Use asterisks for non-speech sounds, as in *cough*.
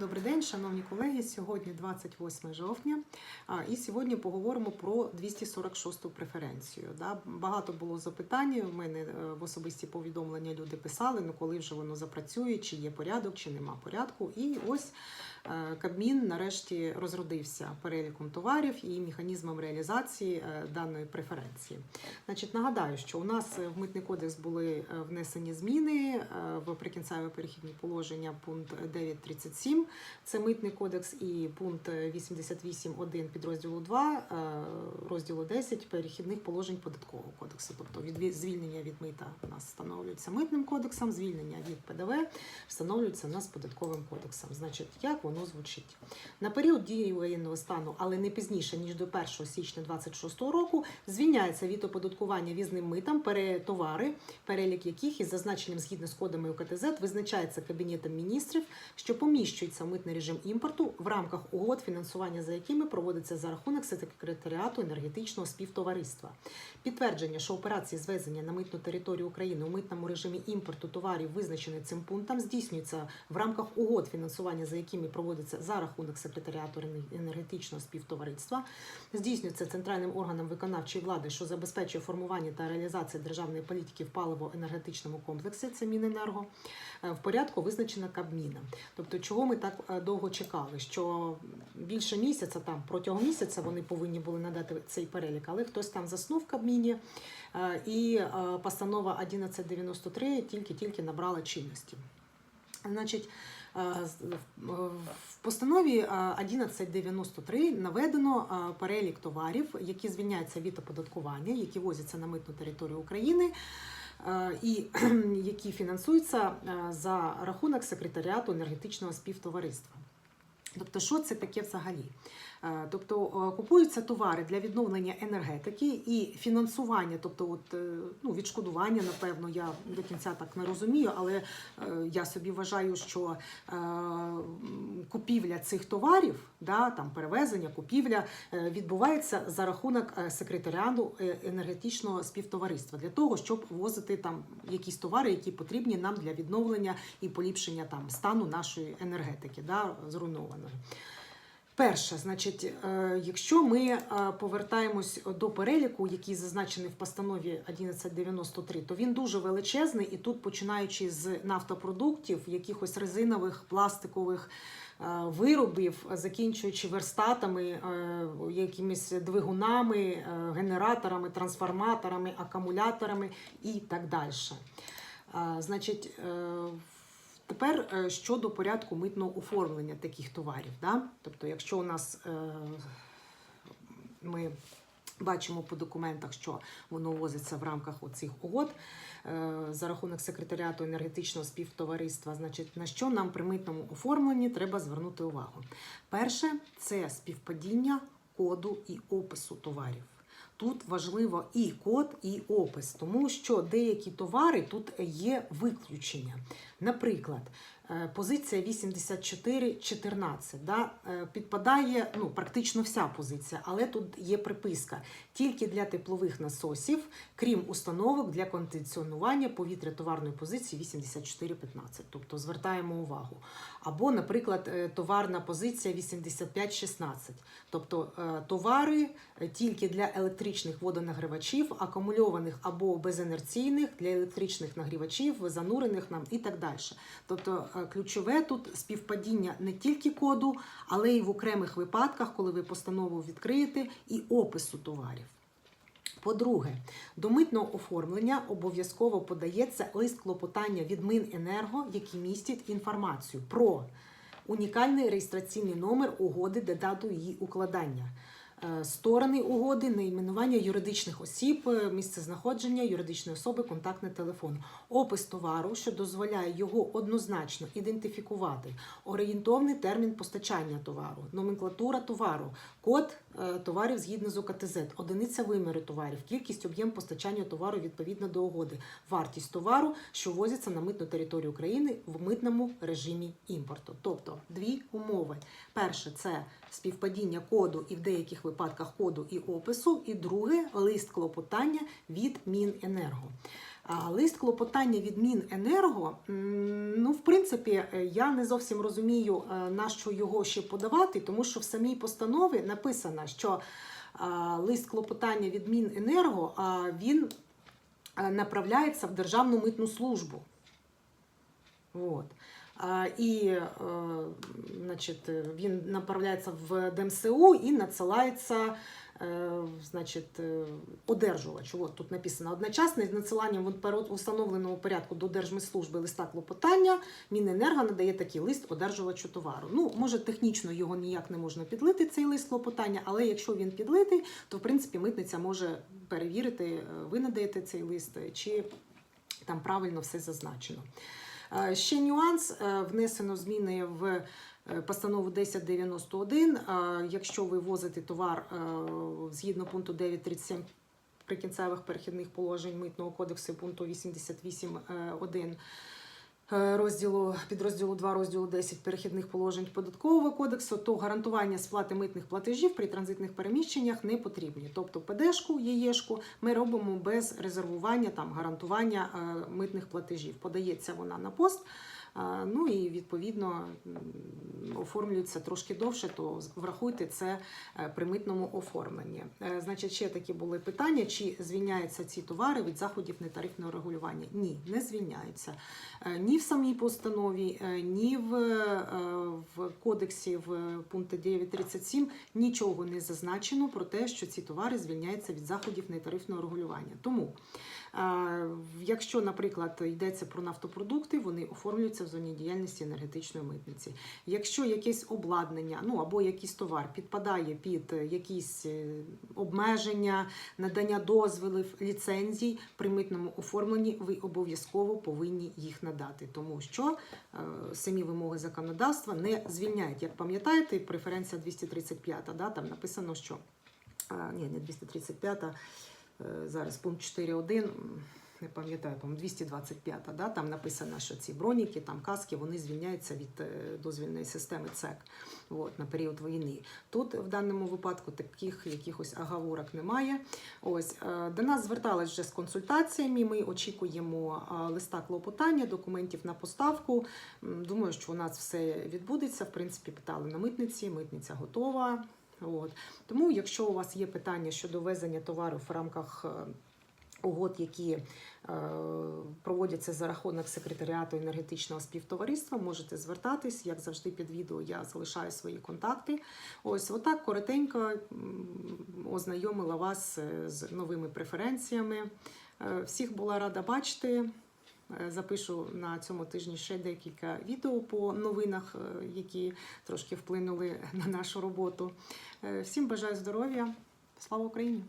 Добрий день, шановні колеги. Сьогодні 28 жовтня, і сьогодні поговоримо про 246 преференцію. Багато було запитань. У мене е, в особисті повідомлення люди писали, ну коли вже воно запрацює, чи є порядок, чи нема порядку. І ось е, Кабмін нарешті розродився переліком товарів і механізмом реалізації е, даної преференції. Значить, нагадаю, що у нас в митний кодекс були внесені зміни в прикінцеве перехідні положення пункт 9.37, це митний кодекс, і пункт 88.1 підрозділу 2, е, розділу 10 перехідних положень податкового кодексу. Тобто від звільнення від мита у нас встановлюється митним кодексом, звільнення від ПДВ встановлюється у нас податковим кодексом. Значить, як воно звучить на період дії воєнного стану, але не пізніше ніж до 1 січня 2026 року, звільняється від оподаткування візним митом перетовари, перелік яких із зазначенням згідно з кодами УКТЗ визначається Кабінетом міністрів, що поміщується в митний режим імпорту в рамках угод, фінансування за якими проводиться за рахунок секретаріату енергетичного співтовариства. Підтвердження, що операції звезення на митну територію України у митному режимі імпорту товарів, визначений цим пунктом, здійснюється в рамках угод, фінансування за якими проводиться за рахунок секретаріату енергетичного співтовариства, здійснюється центральним органом виконавчої влади, що забезпечує формування та реалізацію державної політики в паливо-енергетичному комплексі. Це Міненерго е, в порядку визначено Кабміном. Тобто, чого ми так е, довго чекали? Що більше місяця, там протягом місяця вони повинні були надати цей перелік, але хтось там заснув в Кабміні, е, і е, постанова 1193 тільки-тільки набрала чинності. Значить, в- постанові е, 1193 наведено перелік товарів, які звільняються від оподаткування, які возяться на митну територію України. Е, І *clears throat* які фінансуються е, за рахунок секретаріату енергетичного співтовариства. Тобто, що це таке взагалі? Е, Тобто е, купуються товари для відновлення енергетики і фінансування, тобто от, е, ну, відшкодування, напевно, я до кінця так не розумію, але я собі вважаю, що купівля цих товарів, да, там, перевезення, купівля відбувається за рахунок секретаріату е, енергетичного співтовариства для того, щоб возити там якісь товари, які потрібні нам для відновлення і поліпшення там стану нашої енергетики, да, зруйнованої. Перше, значить, е, якщо ми е, повертаємось до переліку, який зазначений в постанові 1193, то він дуже величезний, і тут, починаючи з нафтопродуктів, якихось резинових, пластикових е, виробів, закінчуючи верстатами, якимись двигунами, генераторами, трансформаторами, акумуляторами і так далі. Значить, Тепер е, щодо порядку митного оформлення таких товарів. Да? Тобто, якщо у нас е, ми бачимо по документах, що воно возиться в рамках оцих угод е, за рахунок секретаріату енергетичного співтовариства, значить, на що нам при митному оформленні треба звернути увагу? Перше це співпадіння коду і опису товарів. Тут важливо і код, і опис, тому що деякі товари тут є виключення. Наприклад, е, позиція 84.14 да, е, підпадає ну, практично вся позиція, але тут є приписка тільки для теплових насосів, крім установок для кондиціонування повітря товарної позиції 84.15. Тобто звертаємо увагу. Або, наприклад, е, товарна позиція 85.16. Тобто товари тільки для електричних водонагрівачів, акумульованих або безенерційних для електричних нагрівачів, занурених нам і так далі. Тобто е, ключове тут співпадіння не тільки коду, але й в окремих випадках, коли ви постанову відкриєте, і опису товарів. По-друге, до митного оформлення обов'язково подається лист клопотання від Миненерго, який містить інформацію про унікальний реєстраційний номер угоди та дату її укладання. Е, Сторони угоди, найменування юридичних осіб, е, місце знаходження юридичної особи, контактний телефон, опис товару, що дозволяє його однозначно ідентифікувати, орієнтовний термін постачання товару, номенклатура товару, код е, товарів згідно з УКТЗ, одиниця виміру товарів, кількість об'єм постачання товару відповідно до угоди, вартість товару, що возиться на митну територію України в митному режимі імпорту. Тобто дві умови: перше це співпадіння коду і в деяких випадках коду і опису, і друге лист клопотання від Міненерго. Лист клопотання від Міненерго, ну, в принципі, е, я не зовсім розумію, е, на що його ще подавати, тому що в самій постанові написано, що лист клопотання від Міненерго він е, направляється в Державну митну службу. От. І е, значить, він направляється в ДМСУ і надсилається е, значить, е, одержувачу. От тут написано одночасно з надсиланням в установленому порядку до Держмитслужби листа клопотання Міненерго надає такий лист одержувачу товару. Ну, може, технічно його ніяк не можна підлити, цей лист клопотання, але якщо він підлитий, то в принципі митниця може перевірити, ви надаєте цей лист, чи там правильно все зазначено. Е, Ще нюанс е, внесено зміни в е, постанову 1091. Е, Якщо ви возите товар згідно пункту 937 прикінцевих перехідних положень митного кодексу пункту 88.1 е, розділу підрозділу 2 розділу 10 перехідних положень податкового кодексу, то гарантування сплати митних платежів при транзитних переміщеннях не потрібні. Тобто ПДшку, ЄЄшку ми робимо без резервування там гарантування е, митних платежів. Подається вона на пост. Ну і відповідно оформлюється трошки довше, то врахуйте це е, при митному оформленні. Е, Значить, ще такі були питання: чи звільняються ці товари від заходів нетарифного регулювання? Ні, не звільняються. Е, Ні в самій постанові, ні в, в кодексі в пункті 937 нічого не зазначено про те, що ці товари звільняються від заходів нетарифного регулювання. Тому, якщо, наприклад, йдеться про нафтопродукти, вони оформлюються в зоні діяльності енергетичної митниці. Якщо якесь обладнання, ну або якийсь товар підпадає під е, якісь е, обмеження, надання дозволів, ліцензій при митному оформленні, ви обов'язково повинні їх надати, тому що е, самі вимоги законодавства не звільняють. Як пам'ятаєте, преференція 235, да, там написано, що а, ні, не 235, е, зараз пункт 4.1, м, не пам'ятаю, по 225, да, там написано, що ці броніки, там каски, вони звільняються від е, дозвільної системи ЦЕК от, на період війни. Тут в даному випадку таких якихось аговорок немає. Ось е, до нас звертались вже з консультаціями. Ми очікуємо е, листа клопотання, документів на поставку. Думаю, що у нас все відбудеться. В принципі, питали на митниці. Митниця готова. От. Тому, якщо у вас є питання щодо везення товарів в рамках угод, які е, проводяться за рахунок секретаріату енергетичного співтовариства, можете звертатись. Як завжди, під відео я залишаю свої контакти. Ось отак коротенько ознайомила вас е, з новими преференціями. Е, Всіх була рада бачити. Запишу на цьому тижні ще декілька відео по новинах, які трошки вплинули на нашу роботу. Всім бажаю здоров'я. Слава Україні!